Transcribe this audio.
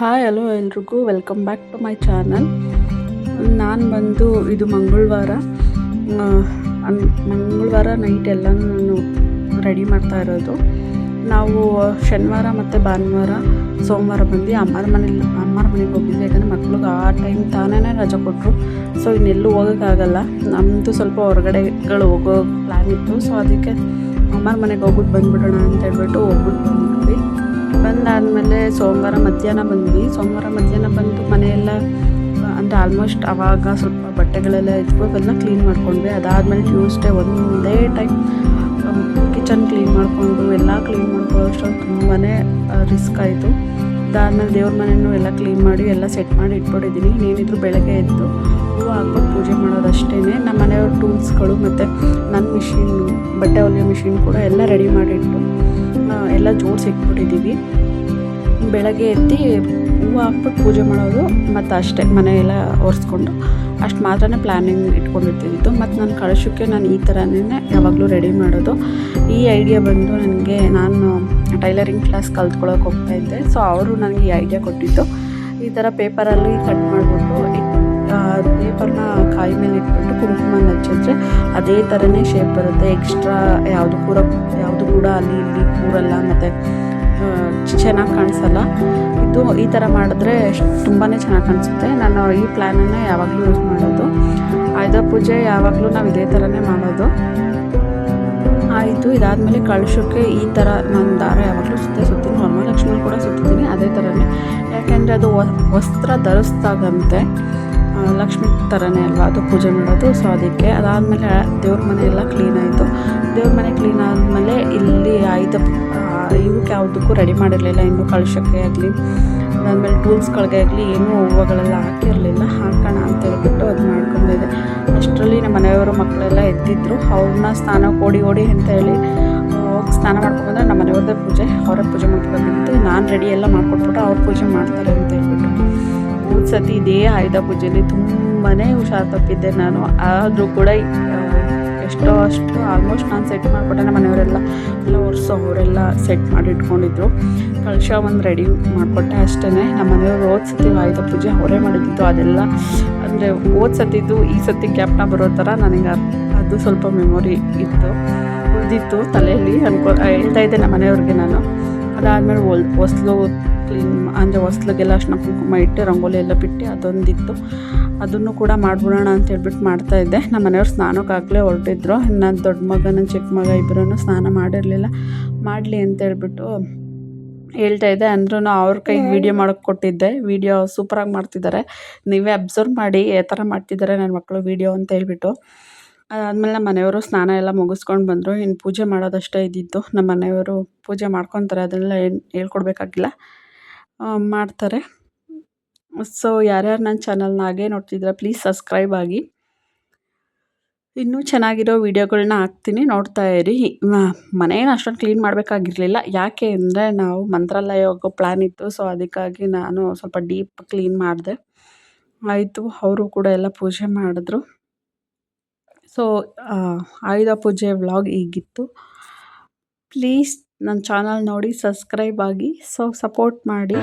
Hi hello ಎಲ್ರಿಗೂ. Welcome back to my channel ನಾನು ಬಂದು ಇದು ಮಂಗಳವಾರ ಮಂಗಳವಾರ ನೈಟ್ ಎಲ್ಲ ನಾನು ರೆಡಿ ಮಾಡ್ತಾ ಇರೋದು. ನಾವು ಶನಿವಾರ ಮತ್ತು ಭಾನುವಾರ, ಸೋಮವಾರ ಬಂದು ಅಮ್ಮರ ಮನೇಲಿ ಅಮ್ಮರ ಮನೆಗೆ ಹೋಗಿದ್ವಿ. ಯಾಕಂದರೆ ಮಕ್ಳಿಗೆ ಆ ಟೈಮ್ ತಾನೇ ರಜೆ ಕೊಟ್ಟರು ಸೊ ಇನ್ನೆಲ್ಲೂ ಹೋಗೋಕ್ಕಾಗಲ್ಲ ನಮ್ಮದು ಸ್ವಲ್ಪ ಹೊರಗಡೆಗಳು ಹೋಗೋ ಪ್ಲ್ಯಾನ್ ಇತ್ತು. ಸೊ ಅದಕ್ಕೆ ಅಮ್ಮರ ಮನೆಗೆ ಹೋಗ್ಬಿಟ್ಟು ಬಂದುಬಿಡೋಣ ಅಂತ ಹೇಳ್ಬಿಟ್ಟು ಹೋಗ್ಬಿಟ್ಟು ಬಂದ್ವಿ. ಬಂದಾದಮೇಲೆ ಸೋಮವಾರ ಮಧ್ಯಾಹ್ನ ಬಂದ್ವಿ. ಸೋಮವಾರ ಮಧ್ಯಾಹ್ನ ಬಂದು ಮನೆಯೆಲ್ಲ, ಅಂದರೆ ಆಲ್ಮೋಸ್ಟ್ ಆವಾಗ ಸ್ವಲ್ಪ ಬಟ್ಟೆಗಳೆಲ್ಲ ಇಟ್ಕೊಂಡು ಎಲ್ಲ ಕ್ಲೀನ್ ಮಾಡ್ಕೊಂಡ್ವಿ. ಅದಾದಮೇಲೆ ಟ್ಯೂಸ್ಡೇ ಒಂದೇ ಟೈಮ್ ಕಿಚನ್ ಕ್ಲೀನ್ ಮಾಡಿಕೊಂಡು ಎಲ್ಲ ಕ್ಲೀನ್ ಮಾಡ್ಕೊಳ್ಳೋಷ್ಟು ತುಂಬಾ ರಿಸ್ಕ್ ಆಯಿತು. ಅದಾದಮೇಲೆ ದೇವ್ರ ಮನೆಯೂ ಎಲ್ಲ ಕ್ಲೀನ್ ಮಾಡಿ ಎಲ್ಲ ಸೆಟ್ ಮಾಡಿ ಇಟ್ಬಿಟ್ಟಿದ್ದೀನಿ ನೀನಿದ್ರು ಬೆಳಗ್ಗೆ ಎದ್ದು ಹೂವು ಹಾಕ್ಬಿಟ್ಟು ಪೂಜೆ ಮಾಡೋದಷ್ಟೇ ನಮ್ಮ ಮನೆಯವ್ರ ಟೂಲ್ಸ್ಗಳು ಮತ್ತು ನನ್ನ ಮಿಷಿನ್ ಬಟ್ಟೆ ಹೊಲಿಯೋ ಮಿಷಿನ್ ಕೂಡ ಎಲ್ಲ ರೆಡಿ ಮಾಡಿಟ್ಟು ಎಲ್ಲ ಜೋಡಿಸಿ ಇಟ್ಬಿಟ್ಟಿದ್ದೀವಿ ಬೆಳಗ್ಗೆ ಎತ್ತಿ ಹೂವು ಹಾಕ್ಬಿಟ್ಟು ಪೂಜೆ ಮಾಡೋದು ಮತ್ತು ಅಷ್ಟೇ ಮನೆಯೆಲ್ಲ ಒರೆಸ್ಕೊಂಡು. ಅಷ್ಟು ಮಾತ್ರನೇ ಪ್ಲ್ಯಾನಿಂಗ್ ಇಟ್ಕೊಂಡಿರ್ತಿದ್ದು ಮತ್ತು ನಾನು ಕಳಶಕ್ಕೆ ನಾನು ಈ ಥರನೇ ಯಾವಾಗಲೂ ರೆಡಿ ಮಾಡೋದು. ಈ ಐಡಿಯಾ ಬಂದು ನನಗೆ ನಾನು ಟೈಲರಿಂಗ್ ಕ್ಲಾಸ್ ಕಲ್ತ್ಕೊಳ್ಳೋಕೆ ಹೋಗ್ತಾಯಿದ್ದೆ ಸೊ ಅವರು ನನಗೆ ಈ ಐಡಿಯಾ ಕೊಟ್ಟಿದ್ದು. ಈ ಥರ ಪೇಪರಲ್ಲಿ ಕಟ್ ಪೇಪರ್ನ ಕಾಯಿ ಮೇಲೆ ಇಟ್ಬಿಟ್ಟು ಕುಂಕುಮ ಹಚ್ಚಿದ್ರೆ ಅದೇ ಥರನೇ ಶೇಪ್ ಬರುತ್ತೆ. ಎಕ್ಸ್ಟ್ರಾ ಯಾವುದು ಕೂಡ ಯಾವುದು ಕೂಡ ಅಲ್ಲಿ ಇಲ್ಲಿ ಕೂರಲ್ಲ ಮತ್ತು ಚೆನ್ನಾಗಿ ಕಾಣಿಸಲ್ಲ. ಇದು ಈ ಥರ ಮಾಡಿದ್ರೆ ತುಂಬಾ ಚೆನ್ನಾಗಿ ಕಾಣಿಸುತ್ತೆ. ನಾನು ಈ ಪ್ಲ್ಯಾನನ್ನು ಯಾವಾಗಲೂ ಯೂಸ್ ಮಾಡೋದು. ಆಯುಧ ಪೂಜೆ ಯಾವಾಗಲೂ ನಾವು ಇದೇ ಥರನೇ ಮಾಡೋದು. ಆಯಿತು, ಇದಾದಮೇಲೆ ಕಳಶಕ್ಕೆ ಈ ಥರ ನಾನು ದಾರ ಯಾವಾಗಲೂ ಸುತ್ತ ಸುತ್ತೀನಿ. ವರಮಹಾಲಕ್ಷ್ಮಿ ಕೂಡ ಸುತ್ತೀನಿ, ಅದೇ ಥರನೇ ಯಾಕೆಂದರೆ ಅದು ವಸ್ತ್ರ ಧರಿಸ್ದಾಗಂತೆ. ಲಕ್ಷ್ಮಿ ಥರನೇ ಅಲ್ವಾ? ಅದು ಪೂಜೆ ಮಾಡೋದು. ಸೊ ಅದಕ್ಕೆ ಅದಾದಮೇಲೆ ದೇವ್ರ ಮನೆ ಎಲ್ಲ ಕ್ಲೀನ್ ಆಯಿತು. ದೇವ್ರ ಮನೆ ಕ್ಲೀನ್ ಆದಮೇಲೆ ಇಲ್ಲಿ ಆಯುಧ ಇವಕ್ಕೆ ಯಾವುದಕ್ಕೂ ರೆಡಿ ಮಾಡಿರಲಿಲ್ಲ. ಇನ್ನು ಕಳಶಕ್ಕೆ ಆಗಲಿ, ಅದಾದಮೇಲೆ ಟೂಲ್ಸ್ಗಳಿಗೆ ಆಗಲಿ, ಏನೂ ಹೂವುಗಳೆಲ್ಲ ಹಾಕಿರಲಿಲ್ಲ. ಹಾಕೋಣ ಅಂತ ಹೇಳ್ಬಿಟ್ಟು ಅದು ಮಾಡ್ಕೊಂಡಿದ್ದೆ. ಅಷ್ಟರಲ್ಲಿ ನಮ್ಮ ಮನೆಯವರು ಮಕ್ಕಳೆಲ್ಲ ಎತ್ತಿದ್ರು. ಅವ್ರನ್ನ ಸ್ನಾನ ಓಡಿ ಓಡಿ ಅಂತ ಹೇಳಿ ಹೋಗಿ ಸ್ನಾನ ಮಾಡ್ಕೊಂಡ್ರೆ ನಮ್ಮ ಮನೆಯವ್ರದ್ದೇ ಪೂಜೆ. ಅವರೇ ಪೂಜೆ ಮಾಡ್ಕೋಬೇಕಿತ್ತು ನಾನು ರೆಡಿ ಎಲ್ಲ ಮಾಡ್ಕೊಟ್ಬಿಟ್ಟು ಅವ್ರು ಪೂಜೆ ಮಾಡ್ತಾರೆ ಅಂತ ಹೇಳ್ಬಿಟ್ಟು. ಸತಿ ಇದೇ ಆಯುಧ ಪೂಜೆಯಲ್ಲಿ ತುಂಬಾ ಹುಷಾರು ತಪ್ಪಿದ್ದೆ ನಾನು. ಆದರೂ ಕೂಡ ಎಷ್ಟೋ ಅಷ್ಟು ಆಲ್ಮೋಸ್ಟ್ ನಾನು ಸೆಟ್ ಮಾಡಿಕೊಟ್ಟೆ ನಮ್ಮ ಮನೆಯವರೆಲ್ಲ. ಎಲ್ಲ ಒರೆಸೋ ಅವರೆಲ್ಲ ಸೆಟ್ ಮಾಡಿ ಇಟ್ಕೊಂಡಿದ್ರು ಕಳಶ ಒಂದು ರೆಡಿ ಮಾಡಿಕೊಟ್ಟೆ ಅಷ್ಟೇ ನಮ್ಮ ಮನೆಯವರು ಹೋದ ಸತಿ ಆಯುಧ ಪೂಜೆ ಅವರೇ ಮಾಡಿದ್ದು ಅದೆಲ್ಲ. ಅಂದರೆ ಓದ್ ಸತಿದ್ದು ಈ ಸತಿ ಕ್ಯಾಪ್ನ ಬರೋ ಥರ ನನಗೆ ಅದು ಸ್ವಲ್ಪ ಮೆಮೊರಿ ಇತ್ತು. ಉಳಿದಿತ್ತು ತಲೆಯಲ್ಲಿ ಅನ್ಕೊ, ಹೇಳ್ತಾ ಇದ್ದೆ ನಮ್ಮ ಮನೆಯವ್ರಿಗೆ ನಾನು. ಅದಾದಮೇಲೆ ಒಲ್ ಹೊಸ್ಲು ಕ್ಲೀನ್ ಅಂದರೆ ಹೊಸ್ಲಿಗೆಲ್ಲ ಅರ್ಶಿನ ಕುಂಕುಮ ಇಟ್ಟು ರಂಗೋಲಿ ಎಲ್ಲ ಬಿಟ್ಟು ಅದೊಂದಿತ್ತು. ಅದನ್ನು ಕೂಡ ಮಾಡ್ಬಿಡೋಣ ಅಂತ ಹೇಳ್ಬಿಟ್ಟು ಮಾಡ್ತಾಯಿದ್ದೆ ನಮ್ಮ ಮನೆಯವ್ರು ಸ್ನಾನಕ್ಕಾಗಲೇ ಹೊರಟಿದ್ರು. ನನ್ನ ದೊಡ್ಡ ಮಗನ ಚಿಕ್ಕ ಮಗ ಇಬ್ಬರೂ ಸ್ನಾನ ಮಾಡಿರಲಿಲ್ಲ. ಮಾಡಲಿ ಅಂತ ಹೇಳ್ಬಿಟ್ಟು ಹೇಳ್ತಾ ಇದ್ದೆ. ಅಂದ್ರೂ ಅವ್ರ ಕೈಗೆ ವೀಡಿಯೋ ಮಾಡೋಕ್ಕೆ ಕೊಟ್ಟಿದ್ದೆ. ವೀಡಿಯೋ ಸೂಪರಾಗಿ ಮಾಡ್ತಿದ್ದಾರೆ ನೀವೇ ಅಬ್ಸರ್ವ್ ಮಾಡಿ ಯಾವ ಥರ ಮಾಡ್ತಿದ್ದಾರೆ ನನ್ನ ಮಕ್ಕಳು ವೀಡಿಯೋ ಅಂತ ಹೇಳ್ಬಿಟ್ಟು. ಅದಾದಮೇಲೆ ನಮ್ಮ ಮನೆಯವರು ಸ್ನಾನ ಎಲ್ಲ ಮುಗಿಸ್ಕೊಂಡು ಬಂದರು. ಇನ್ನು ಪೂಜೆ ಮಾಡೋದಷ್ಟೇ ಇದ್ದಿದ್ದು ನಮ್ಮ ಮನೆಯವರು ಪೂಜೆ ಮಾಡ್ಕೊತಾರೆ. ಅದನ್ನೆಲ್ಲ ಏನು ಹೇಳ್ಕೊಡ್ಬೇಕಾಗಿಲ್ಲ. ಮಾಡ್ತಾರೆ. ಸೊ ಯಾರ್ಯಾರು ನನ್ನ ಚಾನಲ್ನ ಹಾಗೆ ನೋಡ್ತಿದ್ರೆ ಪ್ಲೀಸ್ ಸಬ್ಸ್ಕ್ರೈಬ್ ಆಗಿ. ಇನ್ನೂ ಚೆನ್ನಾಗಿರೋ ವೀಡಿಯೋಗಳನ್ನ ಹಾಕ್ತೀನಿ, ನೋಡ್ತಾ ಇರಿ. ಮನೇನ ಅಷ್ಟೊಂದು ಕ್ಲೀನ್ ಮಾಡಬೇಕಾಗಿರಲಿಲ್ಲ. ಯಾಕೆ ಅಂದರೆ ನಾವು ಮಂತ್ರಾಲಯ ಹೋಗೋ ಪ್ಲ್ಯಾನ್ ಇತ್ತು ಸೊ ಅದಕ್ಕಾಗಿ ನಾನು ಸ್ವಲ್ಪ ಡೀಪ್ ಕ್ಲೀನ್ ಮಾಡಿದೆ. ಆಯಿತು, ಅವರು ಕೂಡ ಎಲ್ಲ ಪೂಜೆ ಮಾಡಿದ್ರು. ಸೊ ಆಯುಧ ಪೂಜೆ ವ್ಲಾಗ್ ಹೀಗಿತ್ತು ಪ್ಲೀಸ್ ನನ್ನ ಚಾನಲ್ ನೋಡಿ ಸಬ್ಸ್ಕ್ರೈಬ್ ಆಗಿ ಸೊ ಸಪೋರ್ಟ್ ಮಾಡಿ.